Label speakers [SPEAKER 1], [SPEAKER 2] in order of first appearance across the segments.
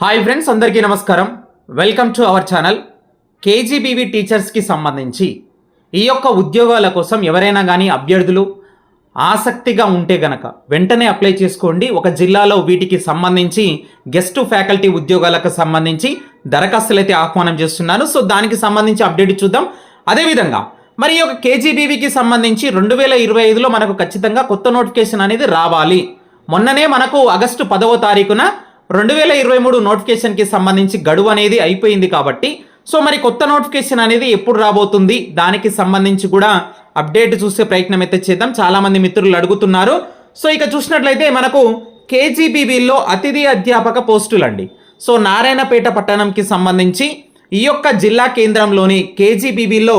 [SPEAKER 1] Hi friends అందరికీ నమస్కారం. Welcome to our channel KGBV టీచర్స్కి సంబంధించి. ఈ యొక్క ఉద్యోగాల కోసం ఎవరైనా కానీ అభ్యర్థులు ఆసక్తిగా ఉంటే గనక వెంటనే అప్లై చేసుకోండి. ఒక జిల్లాలో వీటికి సంబంధించి గెస్ట్ ఫ్యాకల్టీ ఉద్యోగాలకు సంబంధించి దరఖాస్తులు అయితే ఆహ్వానం చేస్తున్నాను. సో దానికి సంబంధించి అప్డేట్ చూద్దాం. అదేవిధంగా మరి ఈ యొక్క కేజీబీవీకి సంబంధించి రెండు వేల ఇరవై ఐదులో మనకు ఖచ్చితంగా కొత్త నోటిఫికేషన్ అనేది రావాలి. మొన్ననే మనకు ఆగస్టు పదవ తారీఖున రెండు వేల ఇరవై మూడు నోటిఫికేషన్కి సంబంధించి గడువు అనేది అయిపోయింది కాబట్టి సో మరి కొత్త నోటిఫికేషన్ అనేది ఎప్పుడు రాబోతుంది? దానికి సంబంధించి కూడా అప్డేట్ చూసే ప్రయత్నం అయితే చేద్దాం. చాలామంది మిత్రులు అడుగుతున్నారు. సో ఇక చూసినట్లయితే మనకు కేజీబీబీలో అతిథి అధ్యాపక పోస్టులు అండి. సో నారాయణపేట పట్టణంకి సంబంధించి ఈ యొక్క జిల్లా కేంద్రంలోని కేజీబీబీలో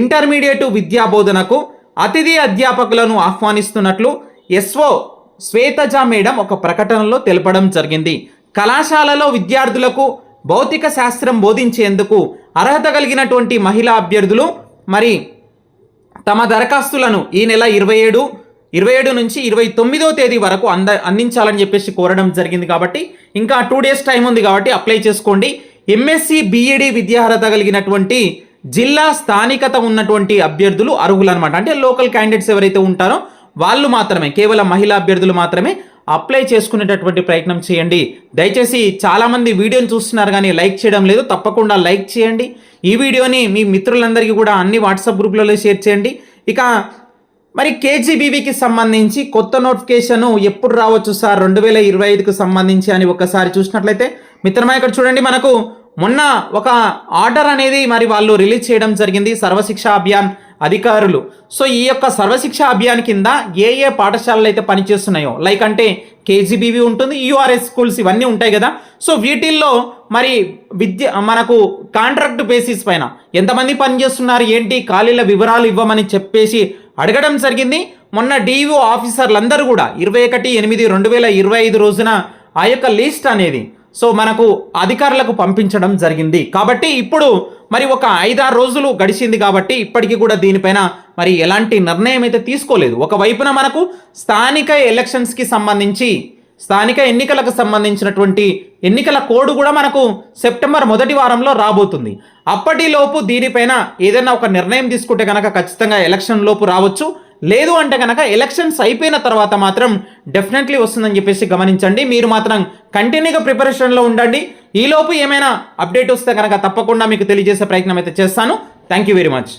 [SPEAKER 1] ఇంటర్మీడియట్ విద్యా బోధనకు అతిథి అధ్యాపకులను ఆహ్వానిస్తున్నట్లు ఎస్ఓ శ్వేతజ మేడం ఒక ప్రకటనలో తెలపడం జరిగింది. కళాశాలలో విద్యార్థులకు భౌతిక శాస్త్రం బోధించేందుకు అర్హత కలిగినటువంటి మహిళా అభ్యర్థులు మరి తమ దరఖాస్తులను ఈ నెల ఇరవై ఏడు ఇరవై ఏడు నుంచి ఇరవై తొమ్మిదో తేదీ వరకు అంద అందించాలని చెప్పేసి కోరడం జరిగింది కాబట్టి ఇంకా టూ డేస్ టైం ఉంది కాబట్టి అప్లై చేసుకోండి. ఎంఎస్సి బిఈడి విద్యార్హత కలిగినటువంటి జిల్లా స్థానికత ఉన్నటువంటి అభ్యర్థులు అర్హులు అనమాట అంటే లోకల్ క్యాండిడేట్స్ ఎవరైతే ఉంటారో వాళ్ళు మాత్రమే కేవలం మహిళా అభ్యర్థులు మాత్రమే అప్లై చేసుకునేటటువంటి ప్రయత్నం చేయండి. దయచేసి చాలామంది వీడియోని చూస్తున్నారు కానీ లైక్ చేయడం లేదు. తప్పకుండా లైక్ చేయండి. ఈ వీడియోని మీ మిత్రులందరికీ కూడా అన్ని వాట్సాప్ గ్రూప్లలో షేర్ చేయండి. ఇక మరి కేజీబీవీకి సంబంధించి కొత్త నోటిఫికేషన్ ఎప్పుడు రావచ్చు సార్? రెండు వేల ఇరవై ఐదుకు సంబంధించి అని ఒకసారి చూసినట్లయితే మిత్రమా ఇక్కడ చూడండి మనకు మొన్న ఒక ఆర్డర్ అనేది మరి వాళ్ళు రిలీజ్ చేయడం జరిగింది. సర్వశిక్ష అభియాన్ అధికారులు. సో ఈ యొక్క సర్వశిక్ష అభియాన్ కింద ఏ ఏ పాఠశాలలు అయితే పనిచేస్తున్నాయో లైక్ అంటే కేజీబీవి ఉంటుంది యూఆర్ఎస్ స్కూల్స్ ఇవన్నీ ఉంటాయి కదా. సో వీటిల్లో మరి విద్య మనకు కాంట్రాక్ట్ బేసిస్ పైన ఎంతమంది పనిచేస్తున్నారు ఏంటి ఖాళీల వివరాలు ఇవ్వమని చెప్పేసి అడగడం జరిగింది. మొన్న డిఓ ఆఫీసర్లందరూ కూడా ఇరవై ఒకటి ఎనిమిది రెండు వేల ఇరవై ఐదు రోజున ఆ యొక్క లిస్ట్ అనేది సో మనకు అధికారులకు పంపించడం జరిగింది. కాబట్టి ఇప్పుడు మరి ఒక ఐదారు రోజులు గడిచింది కాబట్టి ఇప్పటికీ కూడా దీనిపైన మరి ఎలాంటి నిర్ణయం అయితే తీసుకోలేదు. ఒకవైపున మనకు స్థానిక ఎలక్షన్స్కి సంబంధించి స్థానిక ఎన్నికలకు సంబంధించినటువంటి ఎన్నికల కోడ్ కూడా మనకు సెప్టెంబర్ మొదటి వారంలో రాబోతుంది. అప్పటిలోపు దీనిపైన ఏదైనా ఒక నిర్ణయం తీసుకుంటే కనుక ఖచ్చితంగా ఎలక్షన్ లోపు రావచ్చు. లేదు అంటే కనుక ఎలక్షన్స్ అయిపోయిన తర్వాత మాత్రం డెఫినెట్లీ వస్తుందని చెప్పేసి గమనించండి. మీరు మాత్రం కంటిన్యూగా ప్రిపరేషన్లో ఉండండి. ఈలోపు ఏమైనా అప్డేట్ వస్తే కనుక తప్పకుండా మీకు తెలియజేసే ప్రయత్నం అయితే చేస్తాను. Thank you very much